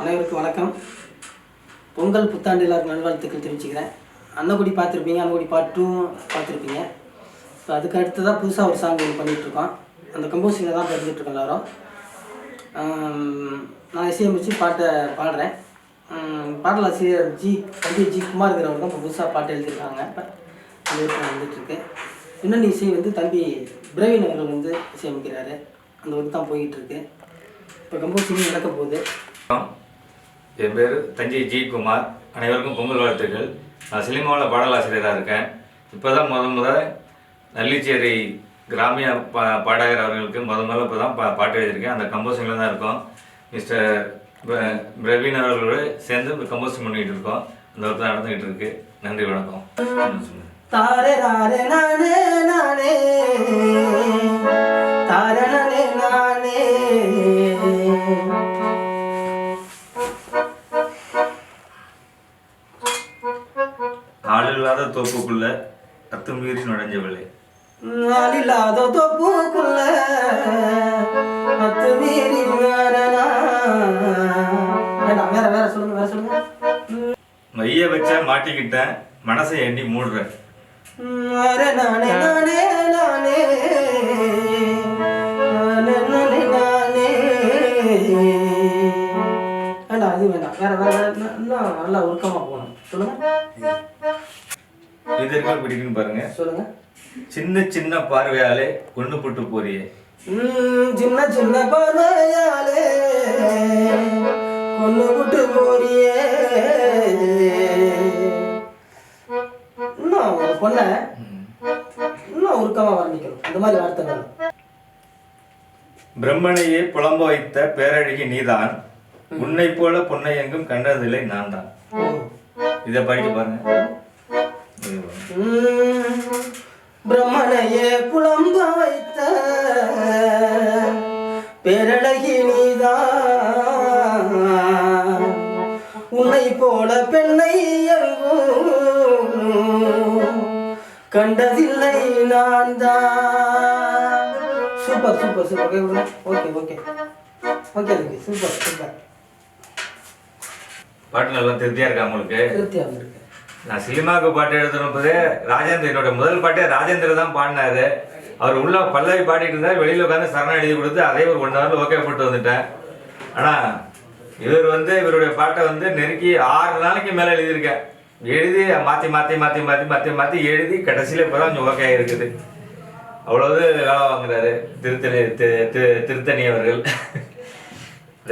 அனைவருக்கும் வணக்கம். பொங்கல் புத்தாண்டு எல்லாருக்கும் நல்வாழ்த்துக்கள் தெரிவிச்சுக்கிறேன். அன்னக்குடி பார்த்துருப்பீங்க அன்னக்குடி பாட்டும் பார்த்துருப்பீங்க. இப்போ அதுக்கு தான் புதுசாக ஒரு சாங் ஒன்று பண்ணிகிட்ருக்கோம் அந்த கம்போசிங்கில் தான் பண்ணிகிட்ருக்கோம் எல்லாரும். நான் இசையமைச்சு பாட்டை பாடுறேன். ஆம், பாடலாசிரியர் ஜி தம்பி ஜி குமார்ங்கிறவர் தான் இப்போ புதுசாக பாட்டு எழுதியிருக்காங்க. இப்போ அந்த விருப்பம் வந்துட்டுருக்கு. பின்னணி இசை வந்து தம்பி பிரவீன் அவர்கள் வந்து இசையமைக்கிறாரு. அந்த ஒர்க் தான் போய்கிட்டு இருக்கு இப்போ கம்போசிங் நடக்க போகுது. என் பேர் தஞ்சை ஜி குமார் அனைவருக்கும் பொங்கல் வாழ்த்துக்கள். நான் சினிமாவில் பாடலாசிரியராக இருக்கேன். இப்போ தான் முத முத நல்லிச்சேரி கிராமிய பா பாடகர் அவர்களுக்கு முத முதல்ல இப்போ தான் பா பாட்டு எழுதியிருக்கேன். அந்த கம்போசிங்கில் தான் இருக்கோம். மிஸ்டர் பிரவீன் அவர்களோடு சேர்ந்து கம்போசிங் பண்ணிகிட்டு இருக்கோம். அந்த ஒர்க் தான் நடந்துக்கிட்டு இருக்கு. நன்றி வணக்கம். தாரே நானே நானே. தாரே நானே. நானே ஆளில்லாத தோப்புக்குள்ள அத்துமீறி நுழைஞ்சவில்லை. நாளில்லாத தொப்புக்குள்ள பத்து மீறி வேறனா வேண்டாம் வேற வேற சொல்லுங்க வேற சொல்லுங்க. மைய வச்ச மாட்டிக்கிட்டேன் மனசை எண்ணி மூடுறேன். அரே நானே நானே நானே. வேண்டாம் அது வேண்டாம். வேற வேற நல்லா உருக்கமாக போகணும். சொல்லுங்க. இது இருக்கா பிடிக்குன்னு பாருங்க. சொல்லுங்க. சின்ன சின்ன பார்வையாலே கொண்டு போட்டு போறியே. சின்ன சின்ன பார்வையாலே கொண்டு விட்டு போறியே. இன்னும் ஒரு பொண்ணை இன்னும் உருக்கமாக வர்ணிக்கணும். அந்த மாதிரி வார்த்தை வேணும் பிரம்மனையே புலம்ப வைத்த பேரழகி நீதான். உன்னை போல பொன்னை எங்கும் கண்டதில்லை நான் தான் இதை படிக்க பாருங்க. பிரம்மனையே புலம்ப வைத்த பேரழகி நீதான். உன்னை போல பெண்ணை கண்டதில்லை நான் தான் super super super okay okay okay okay super super பாட்டு நல்லா திருப்தியா இருக்கா உங்களுக்கு? திருப்தியாக இருக்கு. நான் சினிமாவுக்கு பாட்டு எழுதுனப்போதே ராஜேந்திர என்னோட முதல் பாட்டே ராஜேந்திர தான் பாடினாரு. அவர் உள்ள பல்லவி பாடிட்டு இருந்தார் வெளியில் உட்காந்து சரணம் எழுதி கொடுத்து அதே ஒரு ஒன் ஹவர்ல ஓகே போட்டு வந்துட்டேன். ஆனா இவர் வந்து இவருடைய பாட்டை வந்து நெருக்கி ஆறு நாளைக்கு மேல எழுதியிருக்கேன். எழுதி மாத்தி மாத்தி மாத்தி மாத்தி மாத்தி மாத்தி எழுதி கடைசியில இப்பதான் கொஞ்சம் ஓகே இருக்குது அவ்வளவு வேலை வாங்குறாரு திருத்தணி திரு திருத்தணி அவர்கள்.